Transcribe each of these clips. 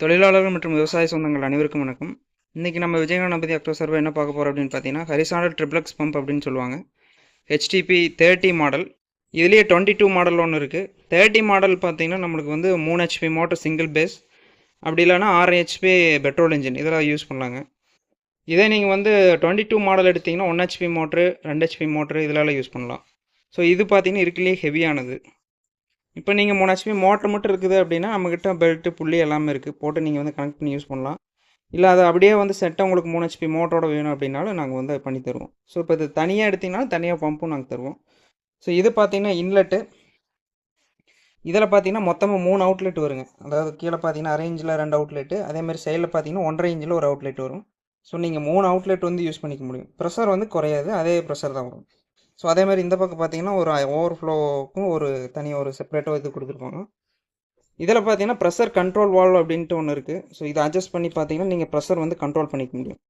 தொழிலாளர்கள் மற்றும் விவசாய சொந்தங்கள் அனைவருக்கும் வணக்கம். இன்றைக்கி நம்ம விஜயகணபதி அக்டோ சர்வை என்ன பார்க்க போகிறோம் அப்படின்னு பார்த்தீங்கன்னா ஹரிசானல் ட்ரிப்ளக்ஸ் பம்ப் அப்படின்னு சொல்லுவாங்க. ஹெச்டிபி தேர்ட்டி மாடல் இதுலேயே டுவெண்ட்டி டூ மாடல் ஒன்று இருக்குது தேர்ட்டி மாடல் பார்த்தீங்கன்னா நம்மளுக்கு வந்து மூணு ஹெச்பி மோட்டர் சிங்கிள் பேஸ் அப்படி இல்லைன்னா ஆறு ஹெச்பி பெட்ரோல் இன்ஜின் இதெல்லாம் யூஸ் பண்ணலாங்க. இதே நீங்கள் வந்து டுவெண்ட்டி டூ மாடல் எடுத்திங்கன்னா ஒன் ஹெச்பி மோட்ரு ரெண்டு ஹெச்பி மோட்ரு இதெல்லாம் யூஸ் பண்ணலாம். ஸோ இது பார்த்தீங்கன்னா இருக்குலேயே ஹெவியானது இப்போ நீங்கள் மூணு ஹெச்பி மோட்டர் மட்டும் இருக்குது அப்படின்னா நம்மக்கிட்ட பெல்ட்டு புள்ளி எல்லாமே இருக்குது போட்டு நீங்கள் வந்து கனெக்ட் பண்ணி யூஸ் பண்ணலாம். இல்லை அது அப்படியே வந்து செட்டாக உங்களுக்கு மூணு ஹெச்பி மோட்டரோட வேணும் அப்படின்னாலும் நாங்கள் வந்து பண்ணி தருவோம். ஸோ இப்போ இது தனியாக எடுத்திங்கனாலும் தனியாக பம்பும் நாங்கள் தருவோம். ஸோ இது பார்த்தீங்கன்னா இன்லெட்டு இதில் பார்த்தீங்கன்னா மொத்தமாக மூணு அவுட்லெட் வருங்க. அதாவது கீழே பார்த்தீங்கன்னா அரேஞ்சில் ரெண்டு அவுட்லெட்டு அதேமாதிரி சைடில் பார்த்தீங்கன்னா ஒன்றரை இன்ச்சில் ஒரு அவுட்லெட் வரும். ஸோ நீங்கள் மூணு அவுட்லெட் வந்து யூஸ் பண்ணிக்க முடியும். ப்ரெஷர் வந்து குறையாது. அதே ப்ரெஷர் தான் வரும். ஸோ அதே மாதிரி இந்த பக்கம் பார்த்தீங்கன்னா ஒரு ஓவர்ஃப்ளோவுக்கும் ஒரு தனியாக ஒரு செப்பரேட்டாக இது கொடுத்துருப்பாங்க. இதில் பார்த்தீங்கன்னா ப்ரெஷர் கண்ட்ரோல் வால்வ் அப்படின்ட்டு ஒன்று இருக்குது ஸோ இதை அட்ஜஸ்ட் பண்ணி பார்த்தீங்கன்னா நீங்கள் ப்ரெஷர் வந்து கண்ட்ரோல் பண்ணிக்க முடியும்.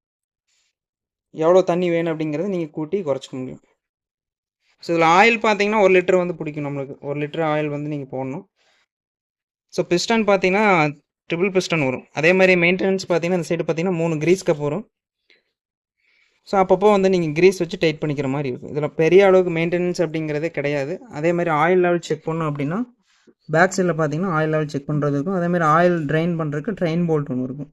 எவ்வளோ தண்ணி வேணும் அப்படிங்கிறத நீங்கள் கூட்டி குறைச்சிக்க முடியும். ஸோ இதில் ஆயில் பார்த்தீங்கன்னா ஒரு லிட்டர் வந்து பிடிக்கும் நம்மளுக்கு. ஒரு லிட்டர் ஆயில் வந்து நீங்கள் போடணும். ஸோ பிஸ்டன் பார்த்தீங்கன்னா ட்ரிபிள் பிஸ்டன் வரும். அதே மாதிரி மெயின்டெனன்ஸ் பார்த்தீங்கன்னா இந்த சைடு பார்த்தீங்கன்னா மூணு கிரீஸ் கப் வரும். ஸோ அப்பப்போ வந்து நீங்கள் கிரீஸ் வச்சு டைட் பண்ணிக்கிற மாதிரி இருக்கும். இதில் பெரிய அளவுக்கு மெயின்டெனன்ஸ் அப்படிங்கிறதே கிடையாது. அதே மாதிரி ஆயில் லெவல் செக் பண்ணோம் அப்படின்னா பேக் சைடில் பார்த்தீங்கன்னா ஆயில் லெவல் செக் பண்ணுறதுக்கும் அதே ஆயில் ட்ரைன் பண்ணுறதுக்கு ட்ரைன் போல்ட் ஒன்று இருக்கும்.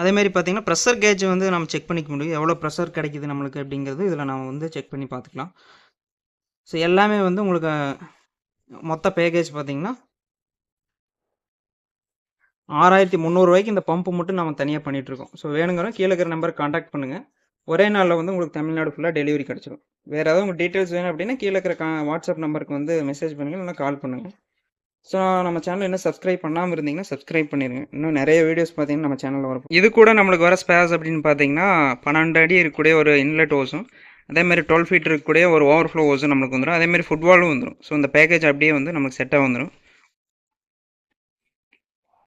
அதே மாதிரி பார்த்தீங்கன்னா ப்ரெஷர் கேஜ் வந்து நம்ம செக் பண்ணிக்க முடியும். எவ்வளோ ப்ரெஷர் கிடைக்குது நம்மளுக்கு அப்படிங்கிறது இதில் நம்ம வந்து செக் பண்ணி பார்த்துக்கலாம். ஸோ எல்லாமே வந்து உங்களுக்கு மொத்த பேக்கேஜ் பார்த்தீங்கன்னா ஆறாயிரத்தி முந்நூறுரூவாய்க்கு இந்த பம்பு மட்டும் நம்ம தனியாக பண்ணிகிட்ருக்கோம் ஸோ வேணுங்கிறோம் கீழே இருக்கிற நம்பருக்கு காண்டாக்ட் பண்ணுங்கள் ஒரே நாளில் வந்து உங்களுக்கு தமிழ்நாடு ஃபுல்லாக டெலிவரி கிடச்சிடும் வேறு ஏதாவது உங்களுக்கு டீட்டெயில்ஸ் வேணும் அப்படின்னா கீழே இருக்கிற கா வாட்ஸ்அப் நம்பருக்கு வந்து மெசேஜ் பண்ணுங்கள் இல்லைனா கால் பண்ணுங்கள் ஸோ நம்ம சேனல் இன்னும் சப்ஸ்கிரைப் பண்ணாமல் இருந்தீங்கன்னா சப்ஸ்கிரைப் பண்ணிடுங்க இன்னும் நிறைய வீடியோஸ் பார்த்தீங்கன்னா நம்ம சேனலில் வரும். இது கூட நம்மளுக்கு வர ஸ்பேஸ் அப்படின்னு பார்த்தீங்கன்னா பன்னெண்டு அடி இருக்கக்கூடிய ஒரு இன்லெட் ஓஸும் அதேமாதிரி டுவெல் ஃபீட் இருக்கக்கூடிய ஒரு ஓவர்ஃப்ளோ ஓஸும் நம்மளுக்கு வந்துடும் அதேமாதிரி ஃபுட்பாலும் வந்துடும் ஸோ இந்த பேக்கேஜ் அப்படியே வந்து நமக்கு செட்டாக வந்துடும்